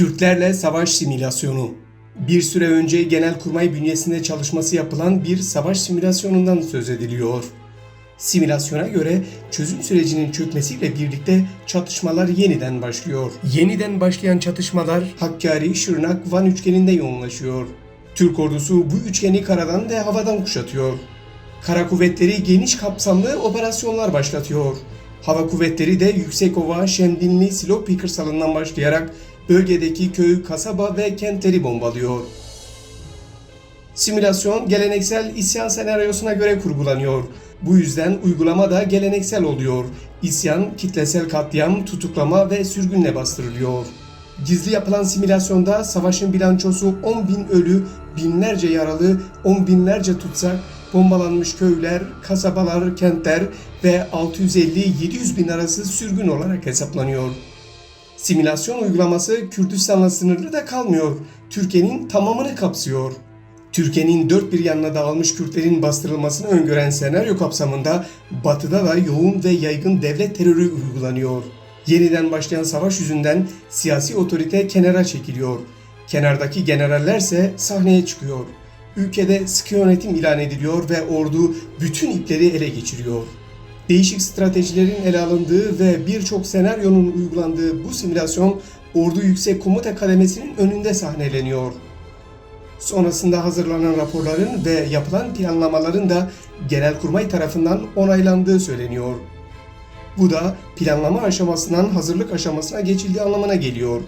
Kürtlerle savaş simülasyonu. Bir süre önce Genelkurmay bünyesinde çalışması yapılan bir savaş simülasyonundan söz ediliyor. Simülasyona göre çözüm sürecinin çökmesiyle birlikte çatışmalar yeniden başlıyor. Yeniden başlayan çatışmalar Hakkari, Şırnak, Van üçgeninde yoğunlaşıyor. Türk ordusu bu üçgeni karadan ve havadan kuşatıyor. Kara kuvvetleri geniş kapsamlı operasyonlar başlatıyor. Hava kuvvetleri de Yüksekova, Şemdinli, Silopi kırsalından başlayarak bölgedeki köy, kasaba ve kentleri bombalıyor. Simülasyon geleneksel isyan senaryosuna göre kurgulanıyor. Bu yüzden uygulama da geleneksel oluyor. İsyan, kitlesel katliam, tutuklama ve sürgünle bastırılıyor. Gizli yapılan simülasyonda savaşın bilançosu 10 bin ölü, binlerce yaralı, 10 binlerce tutsak, bombalanmış köyler, kasabalar, kentler ve 650-700 bin arası sürgün olarak hesaplanıyor. Simülasyon uygulaması Kürdistan'la sınırlı da kalmıyor. Türkiye'nin tamamını kapsıyor. Türkiye'nin dört bir yanına dağılmış Kürtlerin bastırılmasını öngören senaryo kapsamında batıda da yoğun ve yaygın devlet terörü uygulanıyor. Yeniden başlayan savaş yüzünden siyasi otorite kenara çekiliyor. Kenardaki generallerse sahneye çıkıyor. Ülkede sıkı yönetim ilan ediliyor ve ordu bütün ipleri ele geçiriyor. Değişik stratejilerin ele alındığı ve birçok senaryonun uygulandığı bu simülasyon Ordu Yüksek Komuta Kademesi'nin önünde sahneleniyor. Sonrasında hazırlanan raporların ve yapılan planlamaların da Genelkurmay tarafından onaylandığı söyleniyor. Bu da planlama aşamasından hazırlık aşamasına geçildiği anlamına geliyor.